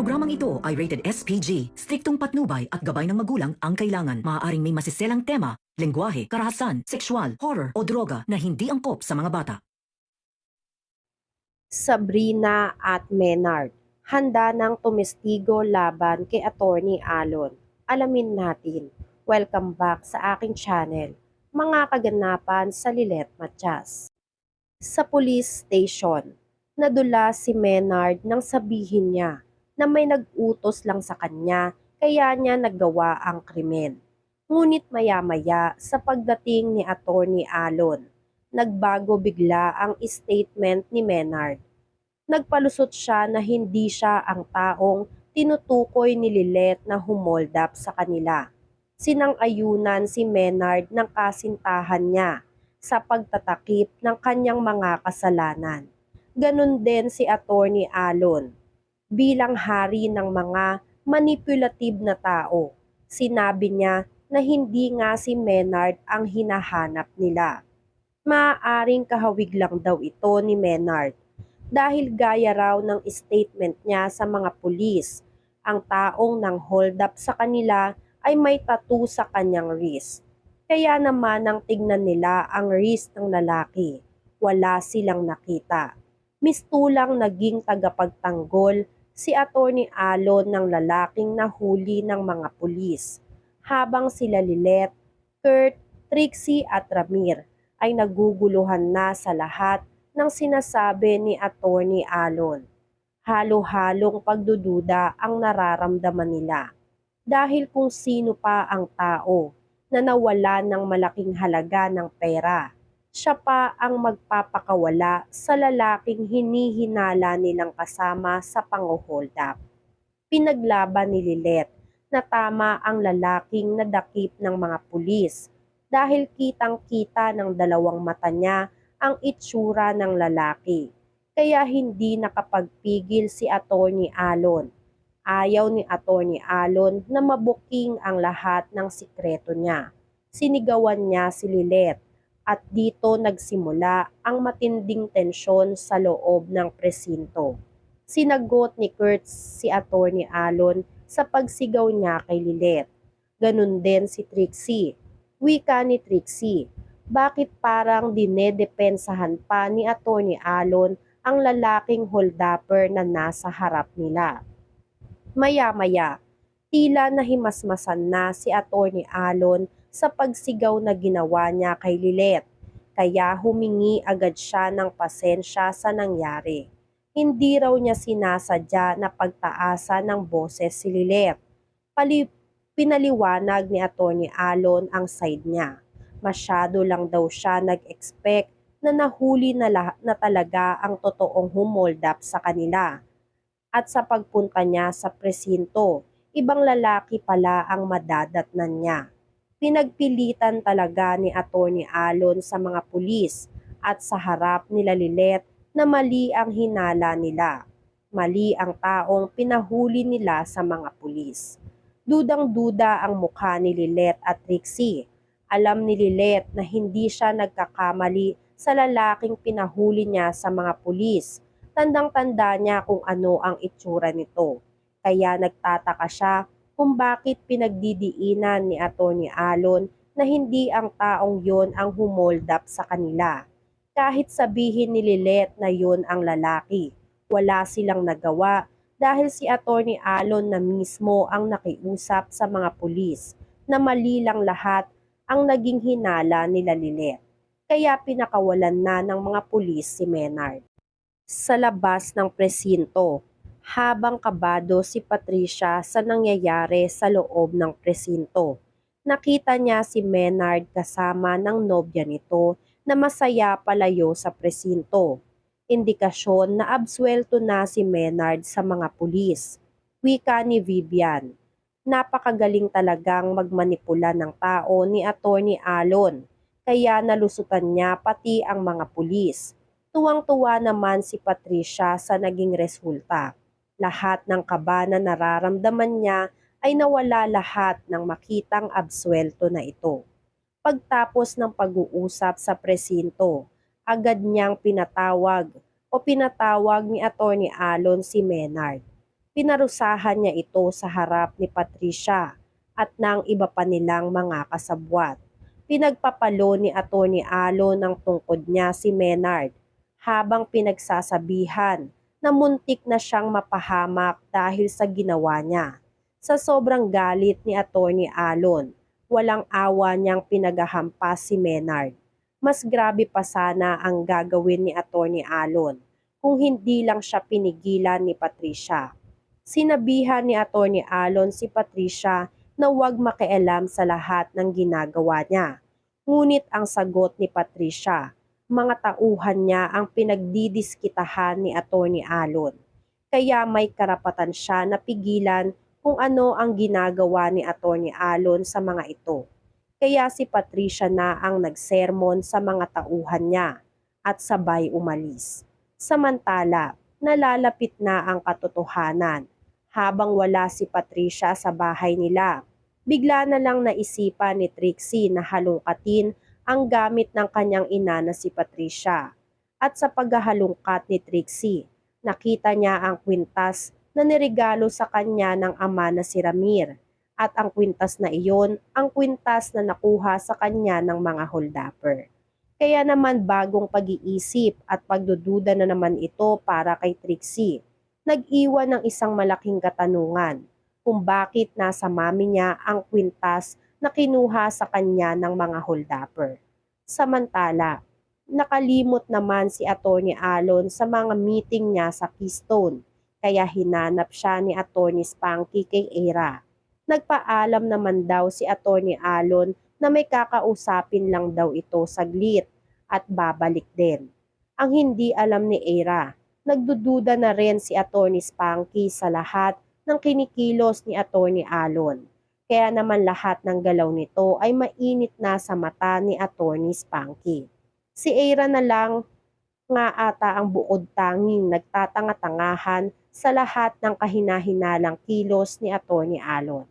programang ito ay rated SPG. Striktong patnubay at gabay ng magulang ang kailangan. Maaaring may masiselang tema, lengguwahe, karahasan, sexual, horror o droga na hindi angkop sa mga bata. Sabrina at Menard, handa ng tumestigo laban kay Attorney Alon. Alamin natin. Welcome back sa aking channel, mga kaganapan sa Lilet Matias. Sa police station, nadula si Menard nang sabihin niya na may nag-utos lang sa kanya kaya niya nagawa ang krimen. Ngunit maya-maya sa pagdating ni Attorney Alon, nagbago bigla ang statement ni Menard. Nagpalusot siya na hindi siya ang taong tinutukoy ni Lilet na humold up sa kanila. Sinang-ayunan si Menard ng kasintahan niya sa pagtatakip ng kanyang mga kasalanan. Ganon din si Attorney Alon. Bilang hari ng mga manipulative na tao, sinabi niya na hindi nga si Menard ang hinahanap nila. Maaaring kahawig lang daw ito ni Menard dahil gaya raw ng statement niya sa mga pulis, ang taong nang hold up sa kanila ay may tattoo sa kanyang wrist. Kaya naman nang tignan nila ang wrist ng lalaki, wala silang nakita. Mistulang naging tagapagtanggol si Attorney Alon ng lalaking nahuli ng mga pulis, habang sila Lilet, Kurt, Trixie at Ramir ay naguguluhan na sa lahat ng sinasabi ni Attorney Alon. Halo-halong pagdududa ang nararamdaman nila dahil kung sino pa ang tao na nawala ng malaking halaga ng pera, siya pa ang magpapakawala sa lalaking hinihinala nilang kasama sa panguhold. Pinaglaban ni Lilet na tama ang lalaking nadakip ng mga pulis dahil kitang-kita ng dalawang mata niya ang itsura ng lalaki. Kaya hindi nakapagpigil si Attorney Alon Ayaw ni Attorney Alon na mabuking ang lahat ng sikreto niya. Sinigawan niya si Lilet at dito nagsimula ang matinding tensyon sa loob ng presinto. Sinagot ni Kurt si Attorney Alon sa pagsigaw niya kay Lilet. Ganun din si Trixie. Wika ni Trixie, bakit parang dinedepensahan pa ni Attorney Alon ang lalaking holdupper na nasa harap nila? Maya-maya, tila nahimasmasan na si Attorney Alon sa pagsigaw na ginawa niya kay Lilet, kaya humingi agad siya ng pasensya sa nangyari. Hindi raw niya sinasadya na pagtaasa ng boses si Lilet. Pali pinaliwanag ni Attorney Alon ang side niya. Masyado lang daw siya nag-expect na nahuli na, na talaga ang totoong humold up sa kanila at sa pagpunta niya sa presinto, ibang lalaki pala ang madadatnan niya. Pinagpilitan talaga ni Attorney Alon sa mga pulis at sa harap nila Lilet na mali ang hinala nila. Mali ang taong pinahuli nila sa mga pulis. Dudang-duda ang mukha ni Lilet at Trixie. Alam ni Lilet na hindi siya nagkakamali sa lalaking pinahuli niya sa mga pulis tandang-tanda niya kung ano ang itsura nito. Kaya nagtataka siya kung bakit pinagdidiinan ni Atty. Alon na hindi ang taong yon ang humold up sa kanila. Kahit sabihin ni Lilet na yon ang lalaki, wala silang nagawa dahil si Atty. Alon na mismo ang nakiusap sa mga pulis na mali lang lahat ang naging hinala nila Lilet. Kaya pinakawalan na ng mga pulis si Menard sa labas ng presinto habang kabado si Patricia sa nangyayari sa loob ng presinto. Nakita niya si Menard kasama ng nobya nito na masaya palayo sa presinto. Indikasyon na absuelto na si Menard sa mga pulis. Wika ni Vivian. Napakagaling talagang magmanipula ng tao ni Attorney Alon, kaya nalusutan niya pati ang mga pulis Tuwang-tuwa naman si Patricia sa naging resulta. Lahat ng kaba na nararamdaman niya ay nawala lahat ng makitang absuelto na ito. Pagtapos ng pag-uusap sa presinto, agad niyang pinatawag o pinatawag ni Attorney Alon si Menard. Pinarusahan niya ito sa harap ni Patricia at ng iba pa nilang mga kasabwat. Pinagpapalo ni Atty. Alo ng tungkod niya si Menard habang pinagsasabihan na muntik na siyang mapahamak dahil sa ginawa niya. Sa sobrang galit ni Atty. Alon, walang awa niyang pinagahampas si Menard. Mas grabe pa sana ang gagawin ni Atty. Alon kung hindi lang siya pinigilan ni Patricia. Sinabihan ni Atty. Alon si Patricia na huwag makialam sa lahat ng ginagawa niya. Ngunit ang sagot ni Patricia, mga tauhan niya ang pinagdidiskitahan ni Atty. Alon. Kaya may karapatan siya na pigilan kung ano ang ginagawa ni Atty. Alon sa mga ito. Kaya si Patricia na ang nagsermon sa mga tauhan niya at sabay umalis. Samantala, nalalapit na ang katotohanan. Habang wala si Patricia sa bahay nila, bigla na lang naisipan ni Trixie na halungkatin ang gamit ng kanyang ina na si Patricia. At sa paghahalungkat ni Trixie, nakita niya ang kwintas na niregalo sa kanya ng ama na si Ramir. At ang kwintas na iyon, ang kwintas na nakuha sa kanya ng mga holdapper. Kaya naman bagong pag-iisip at pagdududa na naman ito para kay Trixie. Nag-iwan ng isang malaking katanungan kung bakit nasa mami niya ang kwintas na kinuha sa kanya ng mga holdapper. Samantala, nakalimot naman si Atty. Alon sa mga meeting niya sa Keystone kaya hinanap siya ni Atty. Spanky kay Era. Nagpaalam naman daw si Atty. Alon na may kakausapin lang daw ito saglit at babalik din. Ang hindi alam ni Era, nagdududa na rin si Atty. Spanky sa lahat ng kinikilos ni Atty. Alon. Kaya naman lahat ng galaw nito ay mainit na sa mata ni Atty. Spanky. Si Era na lang nga ata ang buod tanging nagtatanga-tangahan sa lahat ng kahinahinalang kilos ni Atty. Alon.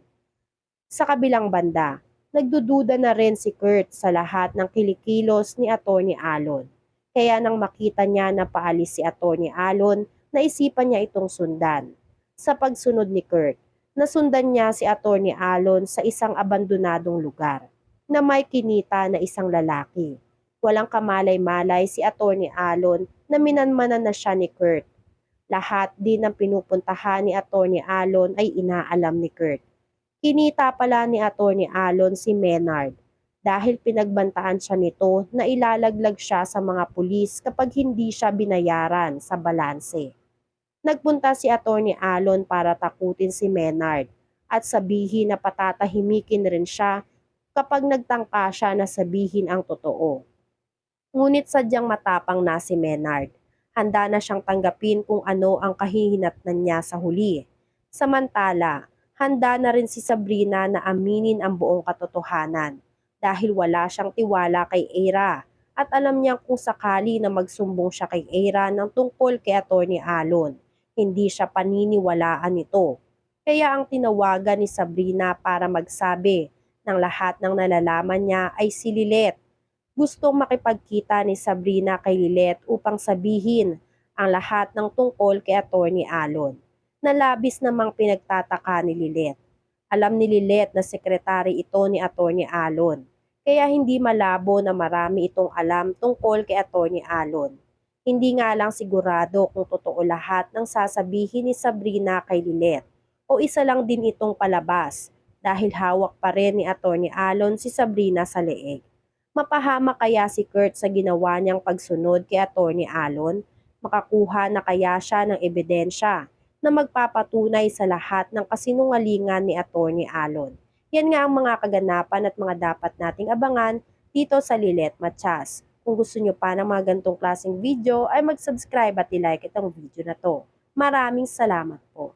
Sa kabilang banda, nagdududa na rin si Kurt sa lahat ng kilikilos ni Atty. Alon. Kaya nang makita niya na paalis si Atty. Alon, naisipan niya itong sundan. Sa pagsunod ni Kurt, nasundan niya si Atty. Alon sa isang abandonadong lugar na may kinita na isang lalaki. Walang kamalay-malay si Atty. Alon na minanmanan na siya ni Kurt. Lahat din ng pinupuntahan ni Atty. Alon ay inaalam ni Kurt. Kinita pala ni Atty. Alon si Menard dahil pinagbantaan siya nito na ilalaglag siya sa mga pulis kapag hindi siya binayaran sa balanse. Nagpunta si Atty. Alon para takutin si Menard at sabihin na patatahimikin rin siya kapag nagtangka siya na sabihin ang totoo. Ngunit sadyang matapang na si Menard. Handa na siyang tanggapin kung ano ang kahihinatnan niya sa huli. Samantala, handa na rin si Sabrina na aminin ang buong katotohanan dahil wala siyang tiwala kay Era at alam niyang kung sakali na magsumbong siya kay Era ng tungkol kay Atty. Alon, hindi siya paniniwalaan nito. Kaya ang tinawagan ni Sabrina para magsabi ng lahat ng nalalaman niya ay si Lilet. Gustong makipagkita ni Sabrina kay Lilet upang sabihin ang lahat ng tungkol kay Atty. Alon na labis namang pinagtataka ni Lilet. Alam ni Lilet na sekretary ito ni Atty. Alon, kaya hindi malabo na marami itong alam tungkol kay Atty. Alon. Hindi nga lang sigurado kung totoo lahat ng sasabihin ni Sabrina kay Lilet o isa lang din itong palabas dahil hawak pa rin ni Atty. Alon si Sabrina sa leeg. Mapahama kaya si Kurt sa ginawa niyang pagsunod kay Atty. Alon? Makakuha na kaya siya ng ebidensya na magpapatunay sa lahat ng kasinungalingan ni Atty. Alon. Yan nga ang mga kaganapan at mga dapat nating abangan dito sa Lilet Machas. Kung gusto nyo pa ng mga gantong klaseng video ay mag-subscribe at i-like itong video na to. Maraming salamat po.